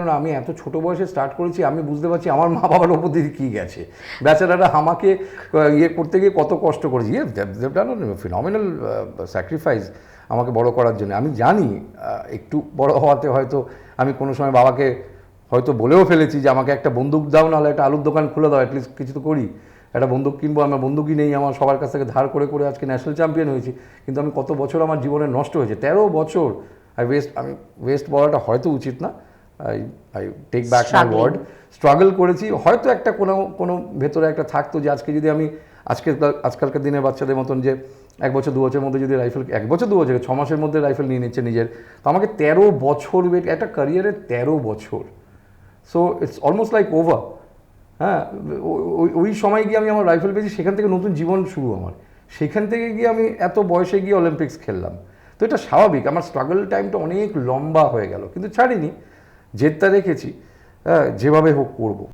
কারণ আমি এত ছোট বয়সে স্টার্ট করেছি, আমি বুঝতে পারছি আমার মা বাবার ওপর দিয়ে কী গেছে। বেচারারা আমাকে ইয়ে করতে গিয়ে কত কষ্ট করেছে। ইয়ে ফিনমিনাল স্যাক্রিফাইস আমাকে বড় করার জন্য। আমি জানি একটু বড় হওয়াতে হয়তো আমি কোনো সময় বাবাকে হয়তো বলেও ফেলেছি যে, আমাকে একটা বন্দুক দাও, নাহলে একটা আলুর দোকান খুলে দাও অ্যাটলিস্ট কিছু তো করি। একটা বন্দুক কিনবো, আমার বন্দুকই নেই, আমার সবার কাছ থেকে ধার করে করে আজকে ন্যাশনাল চ্যাম্পিয়ন হয়েছি। কিন্তু আমি কত বছর আমার জীবনে নষ্ট হয়েছে। তেরো বছর আই ওয়েস্ট আমি ওয়েস্ট বলাটা হয়তো উচিত না। I I take back my. Word struggle করেছি। হয়তো একটা কোনো কোনো ভেতরে একটা থাকতো যে আজকে যদি আমি আজকে আজকালকার দিনের বাচ্চাদের মতন যে এক বছর দু বছরের মধ্যে যদি রাইফেল এক বছর দু বছর ছ মাসের মধ্যে রাইফেল নিয়ে নিচ্ছে নিজের তো আমাকে তেরো বছর ওয়েট একটা ক্যারিয়ারে তেরো বছর। So it's almost like over হ্যাঁ ওই সময় গিয়ে আমি আমার রাইফেল পেয়েছি সেখান থেকে নতুন জীবন শুরু আমার। সেখান থেকে গিয়ে আমি এত বয়সে গিয়ে অলিম্পিক্স খেললাম। তো এটা স্বাভাবিক। আমার স্ট্রাগল টাইমটা অনেক লম্বা হয়ে গেল। কিন্তু ছাড়িনি। জেদটা রেখেছি হ্যাঁ যেভাবে হোক করব।